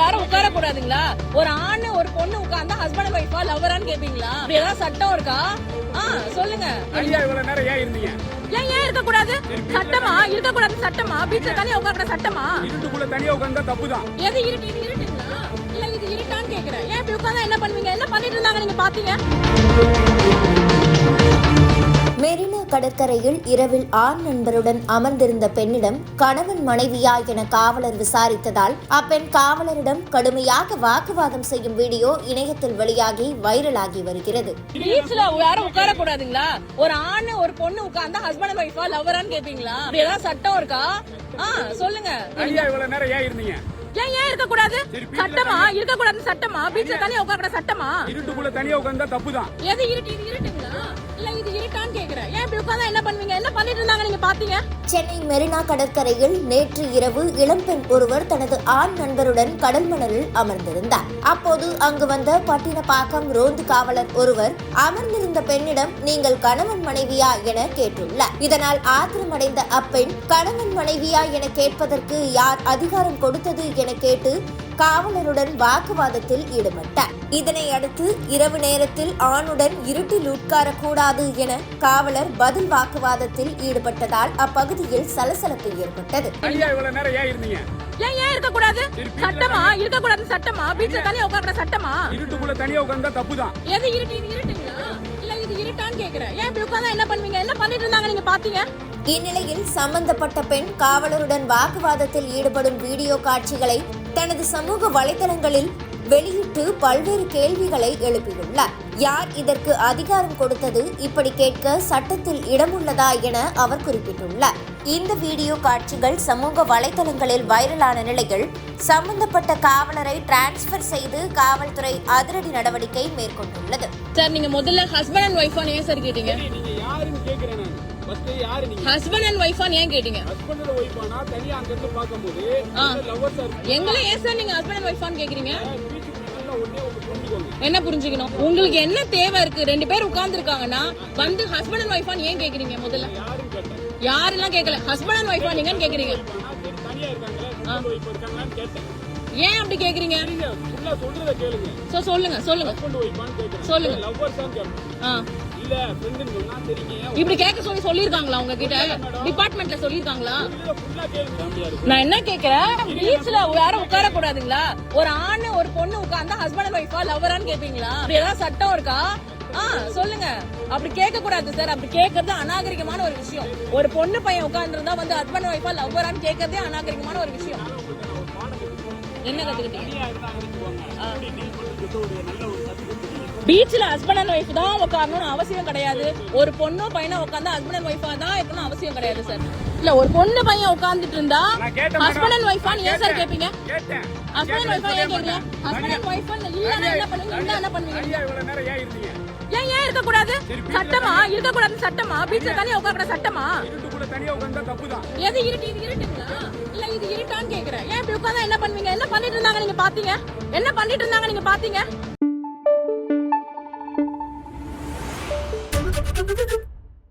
யாரும் உட்கார கூடாதுங்களா ஒரு ஆண் ஒரு பொண்ணு உட்கார்ந்தா ஹஸ்பண்ட் ஒய்ஃபா லவரான்னு கேப்பீங்களா? அப்படி ஏதாவது சட்டம் இருக்கா? ஆ சொல்லுங்க. ஐயா இவ்வளவு நேரம் ஏன் இருந்தீங்க? ஏன் இருக்க கூடாது சட்டமா? இருக்க கூடாது சட்டமா? பீச்ல தனியா உட்கார சட்டமா? இருட்டுக்குள்ள தனியா உட்கார்ந்தா தப்பு தான் எது இருட்டு இது இருட்டுங்களா? இல்ல இது இருட்டான்னு கேக்குறேன். ஏன் இப்படி உட்கார்ந்தா என்ன பண்ணுவீங்க? என்ன பண்ணிட்டு இருந்தாங்க நீங்க பாத்தீங்க? மெரினா கடற்கரையில் இரவில் ஆண் நண்பருடன் அமர்ந்திருந்த பெண்ணிடம் கணவன் மனைவியா என காவலர் விசாரித்ததால் அப்பெண் காவலரிடம் கடுமையாக வாக்குவாதம் செய்யும் வீடியோ இணையத்தில் வெளியாகி வைரலாகி வருகிறது. பீச்ல யாரும் உட்கார கூடாதுங்களா ஒரு ஆண் ஒரு பொண்ணு உட்கார்ந்தா ஹஸ்பண்ட் ஒய்ஃபா லவரான்னு கேப்பீங்களா? ஏதாவது சட்டம் இருக்கா? ஆ சொல்லுங்க. ஐயா இவ்வளவு நேரம் ஏன் இருந்தீங்க? ஏன் ஏன் இருக்க கூடாது சட்டமா? இருக்க கூடாது சட்டமா? பீச்ல தனியா உட்கார சட்டமா? இருட்டுக்குள்ள தனியா உட்கார்ந்தா தப்பு தான் எது இருட்டு? இது இருட்டுங்களா? இது இருட்டான்னு கேக்குறேன். ஏன் இப்படி உட்கார்ந்தா என்ன பண்ணுவீங்க? என்ன பண்ணிட்டு இருந்தாங்க நீங்க பாத்தீங்க? சென்னை மெரினா கடற்கரையில் நேற்று இரவு இளம்பெண் ஒருவர் தனது ஆண் நண்பருடன் கடல் மணலில் அமர்ந்திருந்தார். அப்போது அங்கு வந்த பட்டினப்பாக்கம் ரோந்து காவலர் ஒருவர் அமர்ந்திருந்த பெண்ணிடம் நீங்கள் கணவன் மனைவியா என கேட்டுள்ளார். இதனால் ஆத்திரமடைந்த அப்பெண் கணவன் மனைவியா என கேட்பதற்கு யார் அதிகாரம் கொடுத்தது என கேட்டு காவலருடன் வாக்குவாதத்தில் ஈடுபட்டார். இதனை அடுத்து இரவு நேரத்தில் ஆணுடன் இருட்டில் உட்காரக்கூடாது என காவலர் பதில் வாக்குவாதத்தில் ஈடுபட்டதால் அப்பகுதியில் சலசலப்பு ஏற்பட்டது. ஐயா இவ்வளவு நேரம் ஏன் இருந்தீங்க? ஏன் ஏன் இருக்க கூடாது சட்டமா? இருக்க கூடாது சட்டமா? பீச்ல தனியா உட்கார சட்டமா? இருட்டுக்குள்ள தனியா உட்கார்ந்தா தப்பு தான் எது இருட்டு இது இருட்டுங்களா? இல்ல இது இருட்டான்னு கேக்குறேன். ஏன் இப்படி உட்கார்ந்தா என்ன பண்ணுவீங்க? என்ன பண்ணிட்டு இருந்தாங்க நீங்க பாத்தீங்க? இந்நிலையில் சம்பந்தப்பட்ட பெண் காவலருடன் வாக்குவாதத்தில் ஈடுபடும் வீடியோ காட்சிகளை தனது சமூக வலைதளங்களில் வெளியிட்டு பல்வேறு கேள்விகளை எழுப்பியுள்ளார். யார் இதற்கு அதிகாரம் கொடுத்தது? இப்படி கேட்க சட்டத்தில் இடமுள்ளதா என அவர் குறிப்பிட்டுள்ளார். இந்த வீடியோ காட்சிகள் சமூக வலைதளங்களில் வைரலான நிலையில் சம்பந்தப்பட்ட காவலரை டிரான்ஸ்பர் செய்து காவல்துறை அதிரடி நடவடிக்கை மேற்கொண்டுள்ளது. சார் நீங்க முதல்ல ஹஸ்பண்ட் அண்ட் ஒய்ஃபான் ஏன் சார் கேட்டீங்க? ஹஸ்பண்ட் அண்ட் ஒய்ஃபான் ஏன் கேட்டீங்க? ஹஸ்பண்டோட ஒய்ஃபானா தனியா அங்க இருந்து பார்க்கும்போது ஆ. லவ்வர்ஸா இருக்கு எங்களை ஏன் சார் நீங்க ஹஸ்பண்ட் அண்ட் ஒய்ஃபான் கேக்குறீங்க? பீச்சுக்கு நல்லா ஒண்ணே ஒண்ணு புரிஞ்சுக்கோங்க. என்ன புரிஞ்சுக்கணும்? உங்களுக்கு என்ன தேவை இருக்கு? ரெண்டு பேர் உட்கார்ந்து இருக்காங்கன்னா வந்து ஹஸ்பண்ட் அண்ட் ஒய்ஃபான் ஏன் கேக்குறீங்க முதல்ல? யாரெல்லாம் கேட்கல? ஹஸ்பண்ட் அண்ட் ஒய்ஃபா நீங்கன்னு கேக்குறீங்க. ஹஸ்பண்ட் ஏன் அப்படி கேக்குறீங்க? சொல்லுங்க சொல்லுங்க. ஹஸ்பண்ட் ஒய்ஃபான்னு கேக்குறேன். சொல்லுங்க. இப்படி கேட்க சொல்லி சொல்லிருக்காங்களா உங்ககிட்ட? டிபார்ட்மெண்ட்ல சொல்லிருக்காங்களா நான் என்ன கேக்குறேன் பீச்ல யாரும் உட்கார கூடாதுங்களா ஒரு ஆண் ஒரு பொண்ணு உட்கார்ந்தா ஹஸ்பண்ட் ஒய்ஃபா லவரான்னு கேப்பீங்களா ஏதாவது சட்டம் இருக்கா? ஆ சொல்லுங்க. அப்படி கேட்க கூடாது சார் அப்படி கேக்குறது அநாகரிகமான ஒரு விஷயம். ஒரு பொண்ணு பையன் உட்கார்ந்துருந்தா வந்து ஹஸ்பண்ட் ஒய்ஃபா லவ்வரான்னு கேட்கறதே அநாகரிகமான ஒரு விஷயம். என்ன கத்துக்கிட்டீங்க? ஆ. பீச்ல ஹஸ்பண்ட் அண்ட் ஒய்ஃப் தான் உட்காரணும்னு அவசியம் கிடையாது. ஒரு பொண்ணோ பையனோ உட்கார்ந்தா ஹஸ்பண்ட் அண்ட் ஒய்ஃபா தான் இருக்கணும் அவசியம் கிடையாது சார் இல்ல ஒரு பொண்ணு பையன் உட்கார்ந்துட்டு இருந்தா ஹஸ்பண்ட் அண்ட். ஒய்ஃபா ஏன் சார். கேப்பீங்க? ஹஸ்பண்ட் அண்ட் ஒய்ஃபா ஏன் கேக்குறீங்க ஹஸ்பண்ட் அண்ட் ஒய்ஃபா இல்லன்னா என்ன பண்ணுவீங்க? இருந்தா என்ன பண்ணுவீங்க? ஏன் ஏன் இருக்க கூடாது சட்டமா? இருக்க கூடாது சட்டமா? பீச்ல தனியா உட்கார சட்டமா? இருட்டுக்குள்ள தனியா உட்கார்ந்தா தப்பு தான் எது இருட்டு? இது இருட்டுங்களா? இல்ல இது இருட்டான்னு கேக்குறேன். ஏன் இப்படி உட்கார்ந்தா என்ன பண்ணுவீங்க? என்ன பண்ணிட்டு இருந்தாங்க நீங்க பாத்தீங்க? என்ன பண்ணிட்டு இருந்தாங்க நீங்க பாத்தீங்க?